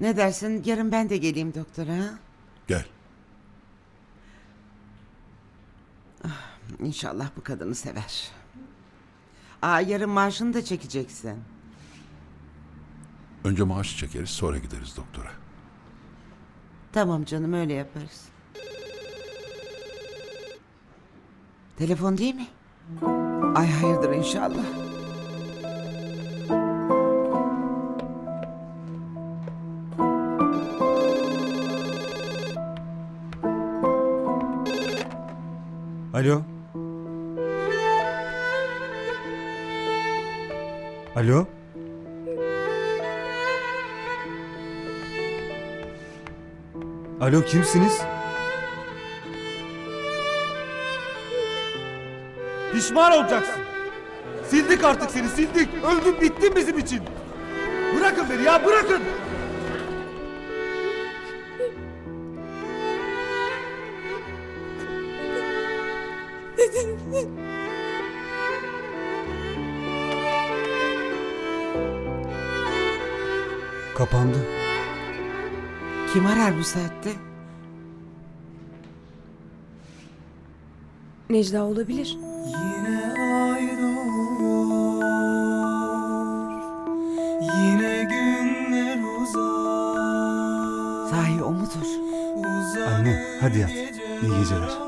Ne dersin yarın ben de geleyim doktora? Gel. İnşallah bu kadını sever. Aa yarın maaşını da çekeceksin. Önce maaş çekeriz sonra gideriz doktora. Tamam canım öyle yaparız. Telefon değil mi? Ay hayırdır inşallah. Alo. Alo. Alo kimsiniz? Pişman olacaksın. Sildik artık seni sildik. Öldün bittin bizim için. Bırakın beni ya bırakın. Kapandı. Kim arar bu saatte? Necla olabilir. Yine ayrılıyor Yine günler uzar Sahi o mudur? Uzar Anne hadi yat. İyi geceler.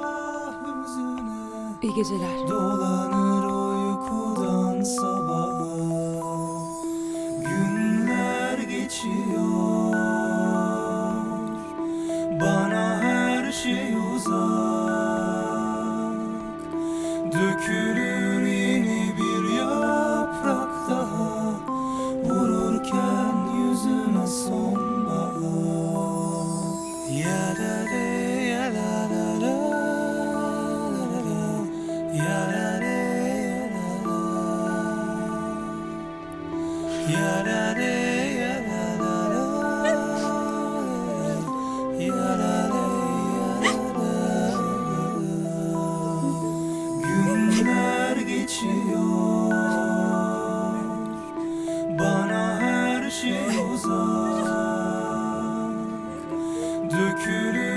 İyi geceler. Dolanır uykudan sabaha. Günler geçiyor. Bana her şey uzak. Dökülür Günler geçiyor. Bana her şey uzak. Dökülüyor.